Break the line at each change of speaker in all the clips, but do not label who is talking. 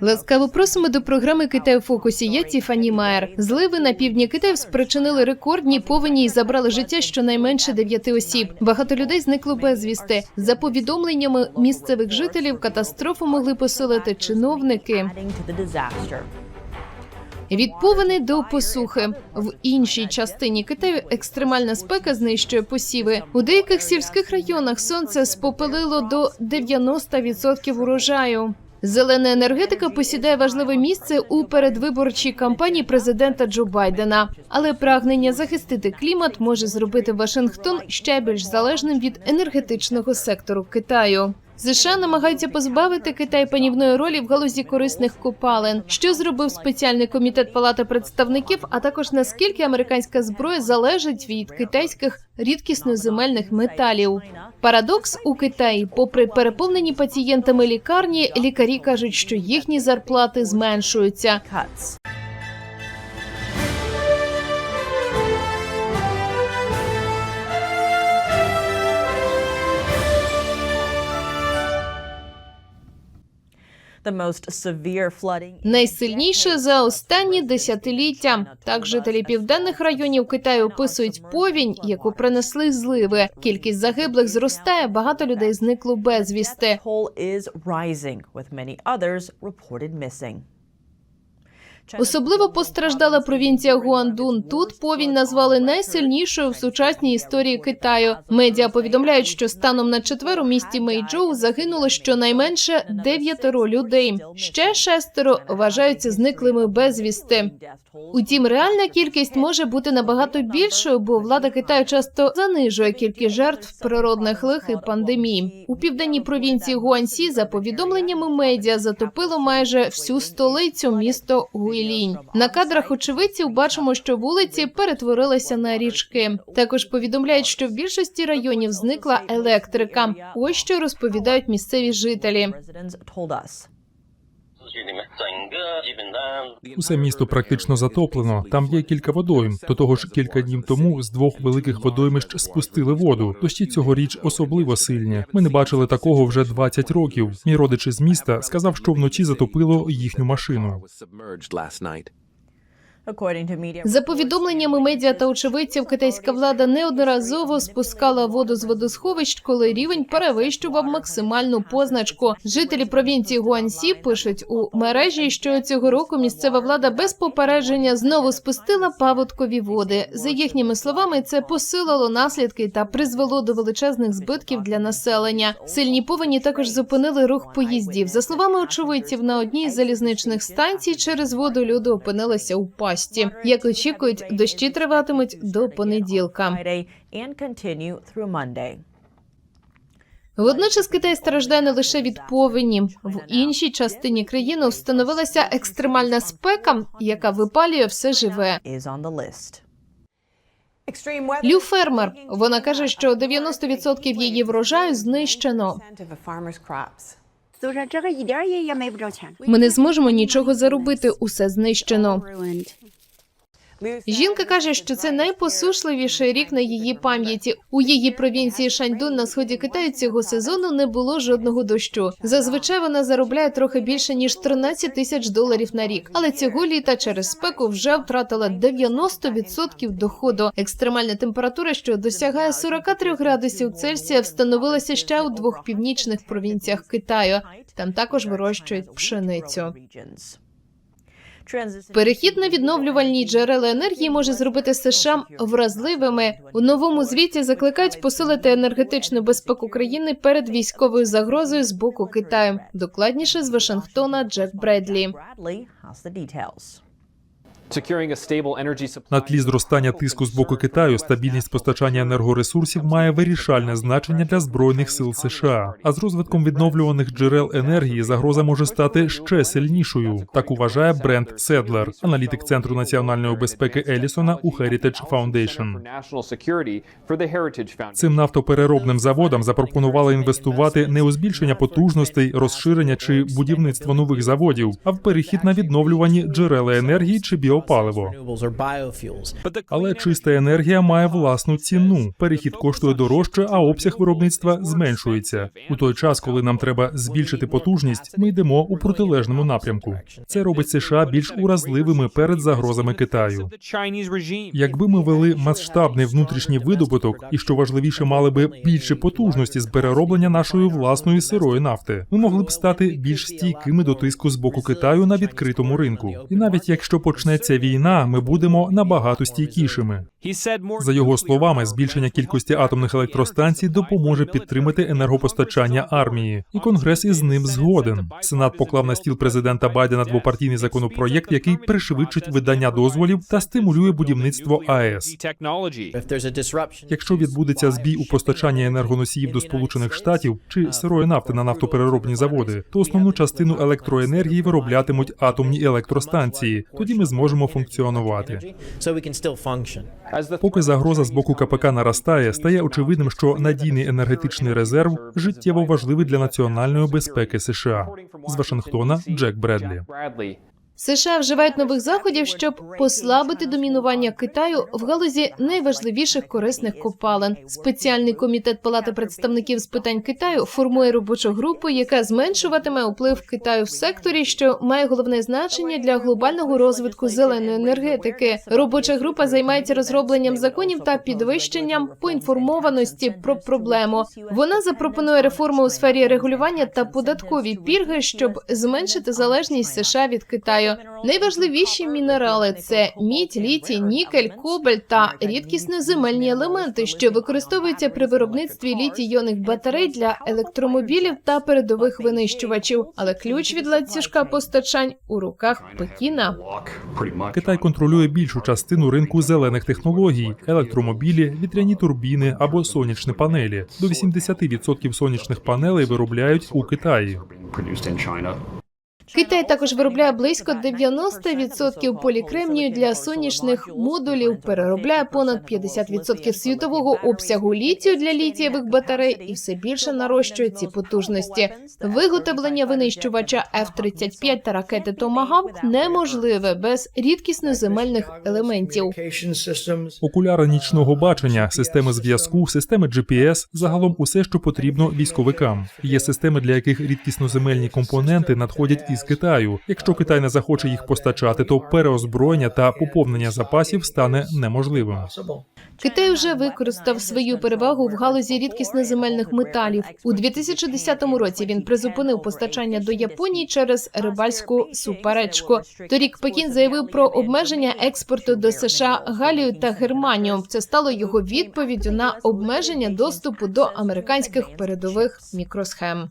Ласкаво просимо до програми Китай у фокусі. Я Тіфані Майер. Зливи на півдні Китаю спричинили рекордні повені і забрали життя щонайменше дев'яти осіб. Багато людей зникло безвісти. За повідомленнями місцевих жителів, катастрофу могли посилити чиновники. Від повені до посухи в іншій частині Китаю екстремальна спека знищує посіви. У деяких сільських районах сонце спопилило до 90% урожаю. Зелена енергетика посідає важливе місце у передвиборчій кампанії президента Джо Байдена, але прагнення захистити клімат може зробити Вашингтон ще більш залежним від енергетичного сектору Китаю. США намагаються позбавити Китай панівної ролі в галузі корисних копалин, що зробив спеціальний комітет Палати представників, а також наскільки американська зброя залежить від китайських рідкісноземельних металів. Парадокс у Китаї, попри переповнені пацієнтами лікарні, лікарі кажуть, що їхні зарплати зменшуються. Найсильніше за останні десятиліття. Так жителі південних районів Китаю описують повінь, яку принесли зливи. Кількість загиблих зростає. Багато людей зникло безвісти. Особливо постраждала провінція Гуандун. Тут повінь назвали найсильнішою в сучасній історії Китаю. Медіа повідомляють, що станом на четвер у місті Мейджоу загинуло щонайменше дев'ятеро людей. Ще шестеро вважаються зниклими безвісти. Утім, реальна кількість може бути набагато більшою, бо влада Китаю часто занижує кількість жертв природних лих і пандемій. У південній провінції Гуансі, за повідомленнями медіа, затопило майже всю столицю місто Гуйлінь. На кадрах очевидців бачимо, що вулиці перетворилися на річки. Також повідомляють, що в більшості районів зникла електрика. Ось що розповідають місцеві жителі.
Усе місто практично затоплено. Там є кілька водойм. До того ж, кілька днів тому з двох великих водоймищ спустили воду. Дощі цьогоріч особливо сильні. Ми не бачили такого вже 20 років. Мій родич із міста сказав, що вночі затопило їхню машину.
За повідомленнями медіа та очевидців, китайська влада неодноразово спускала воду з водосховищ, коли рівень перевищував максимальну позначку. Жителі провінції Гуансі пишуть у мережі, що цього року місцева влада без попередження знову спустила паводкові води. За їхніми словами, це посилило наслідки та призвело до величезних збитків для населення. Сильні повені також зупинили рух поїздів. За словами очевидців, на одній з залізничних станцій через воду люди опинилися у пасті. Як очікують, дощі триватимуть до понеділка. Водночас Китай страждає не лише від повені. В іншій частині країни встановилася екстремальна спека, яка випалює все живе. Лю фермер. Вона каже, що 90% її врожаю знищено. Ми не зможемо нічого заробити. Усе знищено. Жінка каже, що це найпосушливіший рік на її пам'яті. У її провінції Шаньдун на сході Китаю цього сезону не було жодного дощу. Зазвичай вона заробляє трохи більше ніж 13 тисяч доларів на рік. Але цього літа через спеку вже втратила 90% доходу. Екстремальна температура, що досягає 43 градусів Цельсія, встановилася ще у двох північних провінціях Китаю. Там також вирощують пшеницю. Перехід на відновлювальні джерела енергії може зробити США вразливими. У новому звіті закликають посилити енергетичну безпеку країни перед військовою загрозою з боку Китаю. Докладніше з Вашингтона Джек Бредлі.
На тлі зростання тиску з боку Китаю стабільність постачання енергоресурсів має вирішальне значення для збройних сил США. А з розвитком відновлюваних джерел енергії загроза може стати ще сильнішою. Так вважає Брент Седлер, аналітик центру національної безпеки Елісона у Heritage Foundation. Цим нафтопереробним заводам запропонували інвестувати не у збільшення потужностей, розширення чи будівництво нових заводів, а в перехід на відновлювані джерела енергії чи біо біопаливо. Але чиста енергія має власну ціну. Перехід коштує дорожче, а обсяг виробництва зменшується. У той час, коли нам треба збільшити потужність, ми йдемо у протилежному напрямку. Це робить США більш уразливими перед загрозами Китаю. Якби ми вели масштабний внутрішній видобуток, і що важливіше, мали би більше потужності з перероблення нашої власної сирої нафти, ми могли б стати більш стійкими до тиску з боку Китаю на відкритому ринку. І навіть якщо почнеться війна, ми будемо набагато стійкішими. За його словами, збільшення кількості атомних електростанцій допоможе підтримати енергопостачання армії, і конгрес із ним згоден. Сенат поклав на стіл президента Байдена двопартійний законопроєкт, який пришвидшить видання дозволів та стимулює будівництво АЕС. Якщо відбудеться збій у постачанні енергоносіїв до Сполучених Штатів чи сирої нафти на нафтопереробні заводи, то основну частину електроенергії вироблятимуть атомні електростанції. Тоді ми зможемо функціонувати. Поки загроза з боку КПК наростає, стає очевидним, що надійний енергетичний резерв життєво важливий для національної безпеки США. З Вашингтона Джек Бредлі.
США вживають нових заходів, щоб послабити домінування Китаю в галузі найважливіших корисних копалин. Спеціальний комітет Палати представників з питань Китаю формує робочу групу, яка зменшуватиме вплив Китаю в секторі, що має головне значення для глобального розвитку зеленої енергетики. Робоча група займається розробленням законів та підвищенням поінформованості про проблему. Вона запропонує реформи у сфері регулювання та податкові пільги, щоб зменшити залежність США від Китаю. Найважливіші мінерали це мідь, літій, нікель, кобальт та рідкісні земельні елементи, що використовуються при виробництві літій-іонних батарей для електромобілів та передових винищувачів. Але ключ від ланцюжка постачань у руках Пекіна.
Китай контролює більшу частину ринку зелених технологій: електромобілі, вітряні турбіни або сонячні панелі. До 80% сонячних панелей виробляють у Китаї.
Китай також виробляє близько 90% полікремнію для сонячних модулів, переробляє понад 50% світового обсягу літію для літієвих батарей і все більше нарощує ці потужності. Виготовлення винищувача F-35 та ракети Томагавк неможливе без рідкісноземельних елементів.
Окуляри нічного бачення, системи зв'язку, системи GPS – загалом усе, що потрібно військовикам. Є системи, для яких рідкісноземельні компоненти надходять із Китаю. Якщо Китай не захоче їх постачати, то переозброєння та поповнення запасів стане неможливим.
Китай вже використав свою перевагу в галузі рідкісноземельних металів. У 2010 році він призупинив постачання до Японії через рибальську суперечку. Торік Пекін заявив про обмеження експорту до США галію та германію. Це стало його відповіддю на обмеження доступу до американських передових мікросхем.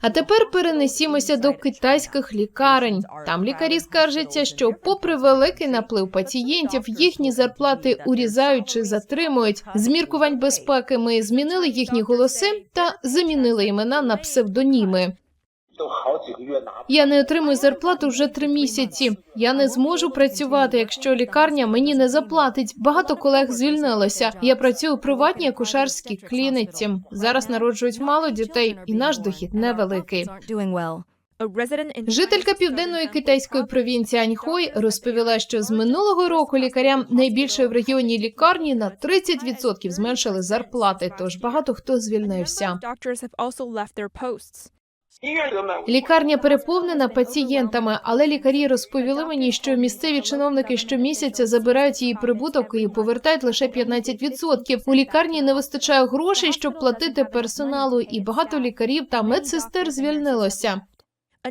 А тепер перенесімося до китайських лікарень. Там лікарі скаржаться, що, попри великий наплив пацієнтів, їхні зарплати урізають чи затримують. З міркувань безпеки ми змінили їхні голоси та замінили імена на псевдоніми. Я не отримую зарплату вже три місяці. Я не зможу працювати, якщо лікарня мені не заплатить. Багато колег звільнилося. Я працюю у приватній акушерській клініці. Зараз народжують мало дітей, і наш дохід невеликий. Жителька південної китайської провінції Аньхой розповіла, що з минулого року лікарям найбільшої в регіоні лікарні на 30% зменшили зарплати. Тож багато хто звільнився. Лікарня переповнена пацієнтами, але лікарі розповіли мені, що місцеві чиновники щомісяця забирають її прибуток і повертають лише 15%. У лікарні не вистачає грошей, щоб платити персоналу, і багато лікарів та медсестер звільнилося.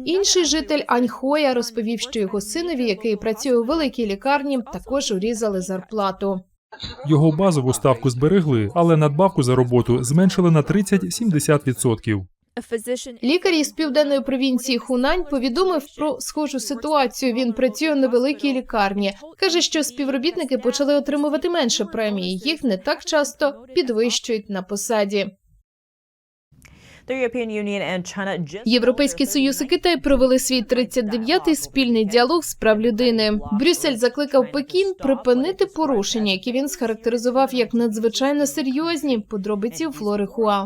Інший житель Аньхоя розповів, що його синові, який працює у великій лікарні, також урізали зарплату.
Його базову ставку зберегли, але надбавку за роботу зменшили на 30-70%.
Лікар із південної провінції Хунань повідомив про схожу ситуацію. Він працює у невеликій лікарні. каже, що співробітники почали отримувати менше премії. Їх не так часто підвищують на посаді. Європейський союз і Китай провели свій 39-й спільний діалог з прав людини. Брюссель закликав Пекін припинити порушення, які він схарактеризував як надзвичайно серйозні подробиці у Флори Хуа.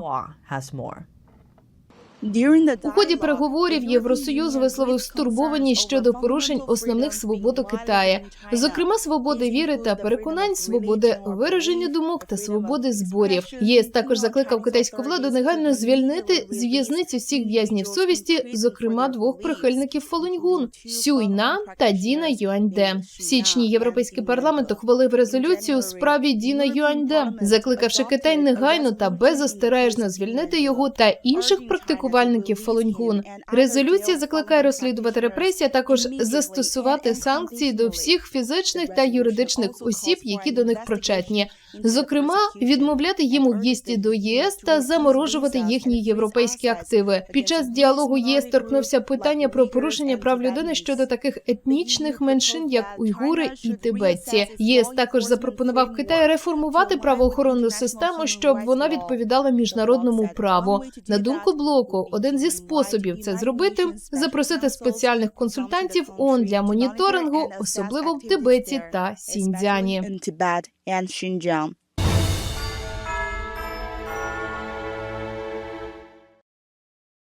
У ході переговорів Євросоюз висловив стурбованість щодо порушень основних свобод у Китаї, зокрема свободи віри та переконань, свободи вираження думок та свободи зборів. ЄС також закликав китайську владу негайно звільнити з в'язниці всіх в'язнів совісті, зокрема двох прихильників Фалуньгун Сюйна та Діна Юаньде. В січні європейський парламент ухвалив резолюцію у справі Діна Юаньде, закликавши Китай негайно та беззастережно звільнити його та інших практикувальників Фалуньгун. Резолюція закликає розслідувати репресії, а також застосувати санкції до всіх фізичних та юридичних осіб, які до них причетні. Зокрема, відмовляти їм у в'їзді до ЄС та заморожувати їхні європейські активи. Під час діалогу єС торкнувся питання про порушення прав людини щодо таких етнічних меншин, як уйгури і тибетці. ЄС також запропонував Китаю реформувати правоохоронну систему, щоб вона відповідала міжнародному праву. На думку блоку, один зі способів це зробити запросити спеціальних консультантів ООН для моніторингу, особливо в Тибеті та Сіньцзяні.